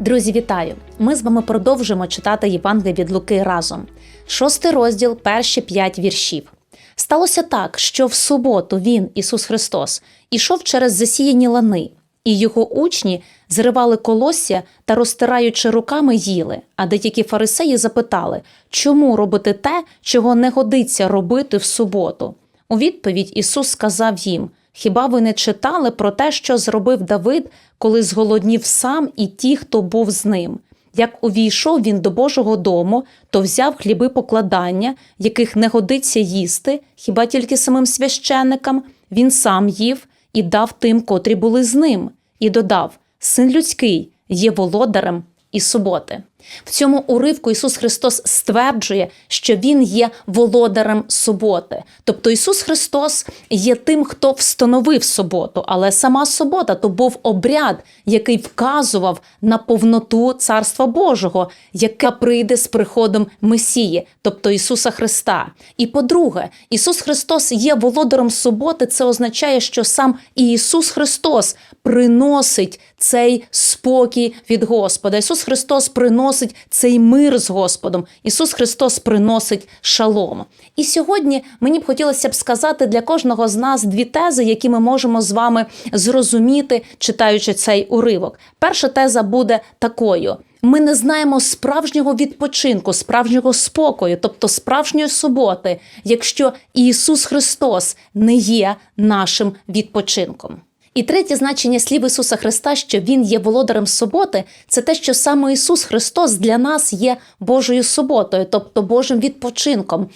Друзі, вітаю! Ми з вами продовжуємо читати Євангеліє від Луки разом. Шостий розділ, перші п'ять віршів. Сталося так, що в суботу він, Ісус Христос, ішов через засіяні лани, і його учні зривали колосся та, розтираючи руками, їли. А деякі фарисеї запитали, чому робити те, чого не годиться робити в суботу? У відповідь Ісус сказав їм: Хіба ви не читали про те, що зробив Давид, коли зголоднів сам і ті, хто був з ним? Як увійшов він до Божого дому, то взяв хліби покладання, яких не годиться їсти, хіба тільки самим священникам, він сам їв і дав тим, котрі були з ним, і додав: Син людський є володарем і суботи. В цьому уривку Ісус Христос стверджує, що Він є володарем суботи. Тобто Ісус Христос є тим, хто встановив суботу, але сама субота то був обряд, який вказував на повноту Царства Божого, яке прийде з приходом Месії, тобто Ісуса Христа. І по-друге, Ісус Христос є володарем суботи. Це означає, що сам Ісус Христос приносить цей спокій від Господа. Ісус Христос приносить цей мир з Господом. Ісус Христос приносить шалом. І сьогодні мені б хотілося б сказати для кожного з нас дві тези, які ми можемо з вами зрозуміти, читаючи цей уривок. Перша теза буде такою. Ми не знаємо справжнього відпочинку, справжнього спокою, тобто справжньої суботи, якщо Ісус Христос не є нашим відпочинком. І третє значення слів Ісуса Христа, що Він є володарем суботи, це те, що саме Ісус Христос для нас є Божою суботою, тобто Божим відпочинком,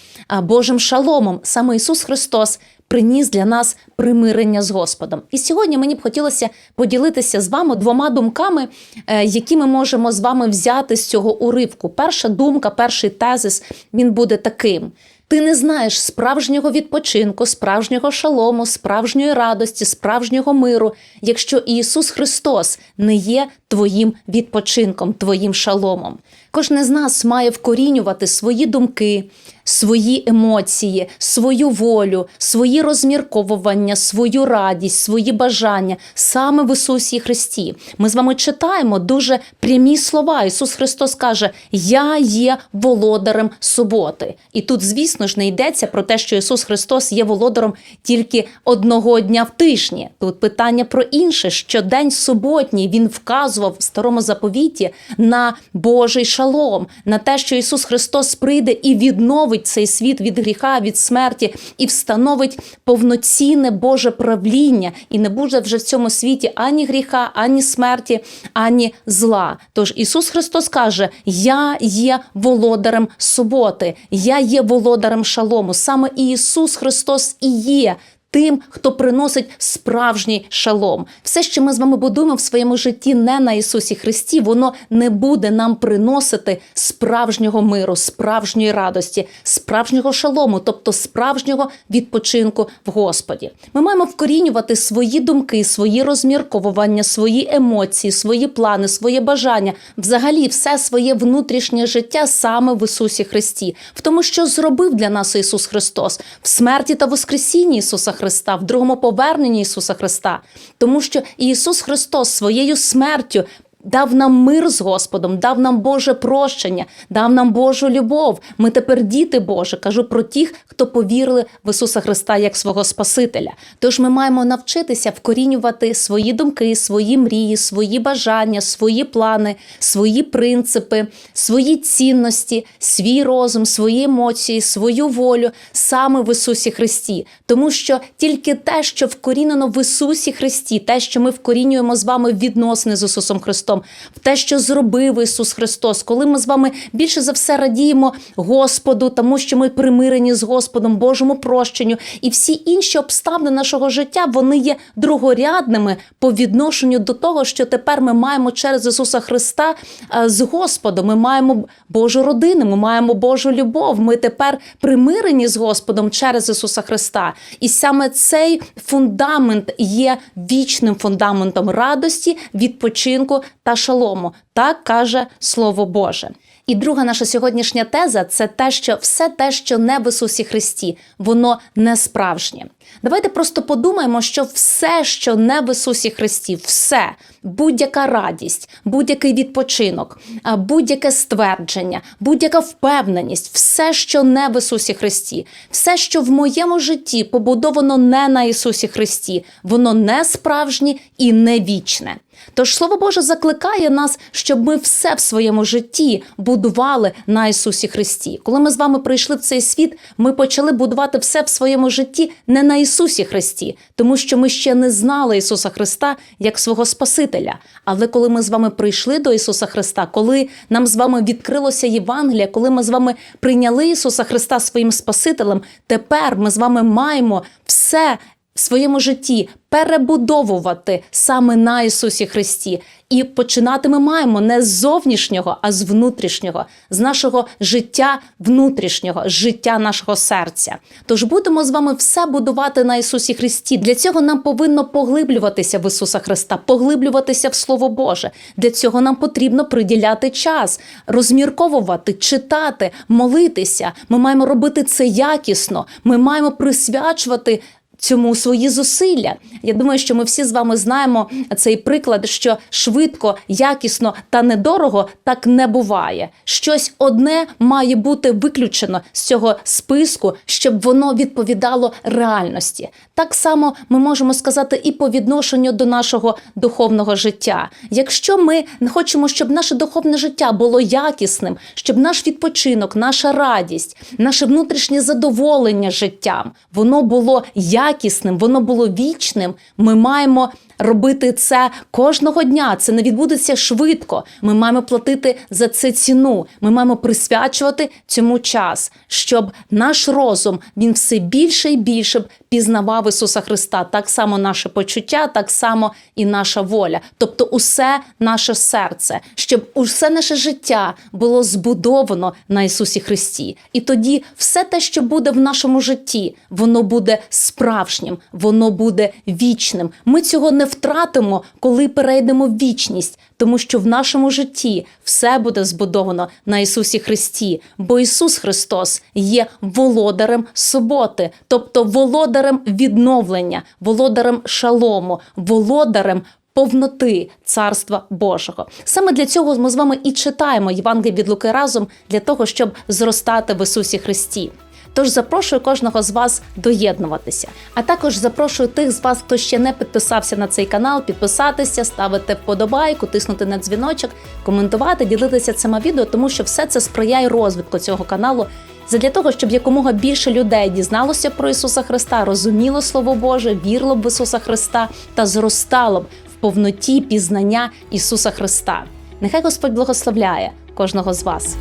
Божим шаломом. Саме Ісус Христос приніс для нас примирення з Господом. І сьогодні мені б хотілося поділитися з вами двома думками, е, які ми можемо з вами взяти з цього уривку. Перша думка, перший тезис він буде таким. Ти не знаєш справжнього відпочинку, справжнього шалому, справжньої радості, справжнього миру, якщо Ісус Христос не є твоїм відпочинком, твоїм шаломом. Кожен з нас має вкорінювати свої думки, свої емоції, свою волю, свої розмірковування, свою радість, свої бажання саме в Ісусі Христі. Ми з вами читаємо дуже прямі слова. Ісус Христос каже: Я є володарем суботи. І тут, звісно ж, не йдеться про те, що Ісус Христос є володарем тільки одного дня в тижні. Тут питання про інше, що день суботній він вказував в старому заповіті на Божий шалом, на те, що Ісус Христос прийде і відновить цей світ від гріха, від смерті, і встановить повноцінне Боже правління, і не буде вже в цьому світі ані гріха, ані смерті, ані зла. Тож Ісус Христос каже: Я є володарем суботи, я є володарем шалому. Саме Ісус Христос і є. Тим, хто приносить справжній шалом, все, що ми з вами будуємо в своєму житті, не на Ісусі Христі, воно не буде нам приносити справжнього миру, справжньої радості, справжнього шалому, тобто справжнього відпочинку в Господі. Ми маємо вкорінювати свої думки, свої розмірковування, свої емоції, свої плани, своє бажання, взагалі, все своє внутрішнє життя саме в Ісусі Христі, в тому, що зробив для нас Ісус Христос в смерті та воскресінні Ісуса Христа, в другому поверненні Ісуса Христа, тому що Ісус Христос своєю смертю. Дав нам мир з Господом, дав нам Боже прощення, дав нам Божу любов. Ми тепер діти Божі. Кажу про тих, хто повірили в Ісуса Христа як свого Спасителя. Тож ми маємо навчитися вкорінювати свої думки, свої мрії, свої бажання, свої плани, свої принципи, свої цінності, свій розум, свої емоції, свою волю саме в Ісусі Христі. Тому що тільки те, що вкорінено в Ісусі Христі, те, що ми вкорінюємо з вами відносини з Ісусом Христом, в те, що зробив Ісус Христос, коли ми з вами більше за все радіємо Господу, тому що ми примирені з Господом, Божому прощенню, і всі інші обставини нашого життя вони є другорядними по відношенню до того, що тепер ми маємо через Ісуса Христа е, з Господом. Ми маємо Божу родину, ми маємо Божу любов. Ми тепер примирені з Господом через Ісуса Христа. І саме цей фундамент є вічним фундаментом радості, відпочинку та шалому. Так каже Слово Боже. І друга наша сьогоднішня теза це те, що все те, що не в Ісусі Христі, воно не справжнє. Давайте просто подумаємо, що все, що не в Ісусі Христі, все, будь-яка радість, будь-який відпочинок, будь-яке ствердження, будь-яка впевненість, все, що не в Ісусі Христі, все, що в моєму житті побудовано не на Ісусі Христі, воно не справжнє і не вічне. Тож Слово Боже закликає нас, щоб ми все в своєму житті будували на Ісусі Христі. Коли ми з вами прийшли в цей світ, ми почали будувати все в своєму житті не на Ісусі Христі, тому що ми ще не знали Ісуса Христа як свого Спасителя. Але коли ми з вами прийшли до Ісуса Христа, коли нам з вами відкрилося Євангелія, коли ми з вами прийняли Ісуса Христа своїм Спасителем, тепер ми з вами маємо все в своєму житті перебудовувати саме на Ісусі Христі. І починати ми маємо не з зовнішнього, а з внутрішнього, з нашого життя внутрішнього, з життя нашого серця. Тож будемо з вами все будувати на Ісусі Христі. Для цього нам повинно поглиблюватися в Ісуса Христа, поглиблюватися в Слово Боже. Для цього нам потрібно приділяти час, розмірковувати, читати, молитися. Ми маємо робити це якісно. Ми маємо присвячувати цьому свої зусилля. Я думаю, що ми всі з вами знаємо цей приклад, що швидко, якісно та недорого так не буває. Щось одне має бути виключено з цього списку, щоб воно відповідало реальності. Так само ми можемо сказати і по відношенню до нашого духовного життя. Якщо ми не хочемо, щоб наше духовне життя було якісним, щоб наш відпочинок, наша радість, наше внутрішнє задоволення життям, воно було якісним, воно було вічним. Ми маємо робити це кожного дня. Це не відбудеться швидко. Ми маємо платити за це ціну. Ми маємо присвячувати цьому час, щоб наш розум він все більше і більше пізнавав Ісуса Христа. Так само наше почуття, так само і наша воля. Тобто, усе наше серце, щоб усе наше життя було збудовано на Ісусі Христі. І тоді все те, що буде в нашому житті, воно буде справжнім, воно буде вічним. Ми цього не втратимо, коли перейдемо в вічність, тому що в нашому житті все буде збудовано на Ісусі Христі, бо Ісус Христос є володарем суботи, тобто володарем відновлення, володарем шалому, володарем. Повноти царства Божого саме для цього ми з вами і читаємо Євангеліє від Луки разом для того, щоб зростати в Ісусі Христі. Тож запрошую кожного з вас доєднуватися. А також запрошую тих з вас, хто ще не підписався на цей канал, підписатися, ставити вподобайку, тиснути на дзвіночок, коментувати, ділитися цими відео, тому що все це сприяє розвитку цього каналу. Задля того, щоб якомога більше людей дізналося про Ісуса Христа, розуміло Слово Боже, вірло в Ісуса Христа та зростало б в повноті пізнання Ісуса Христа. Нехай Господь благословляє кожного з вас.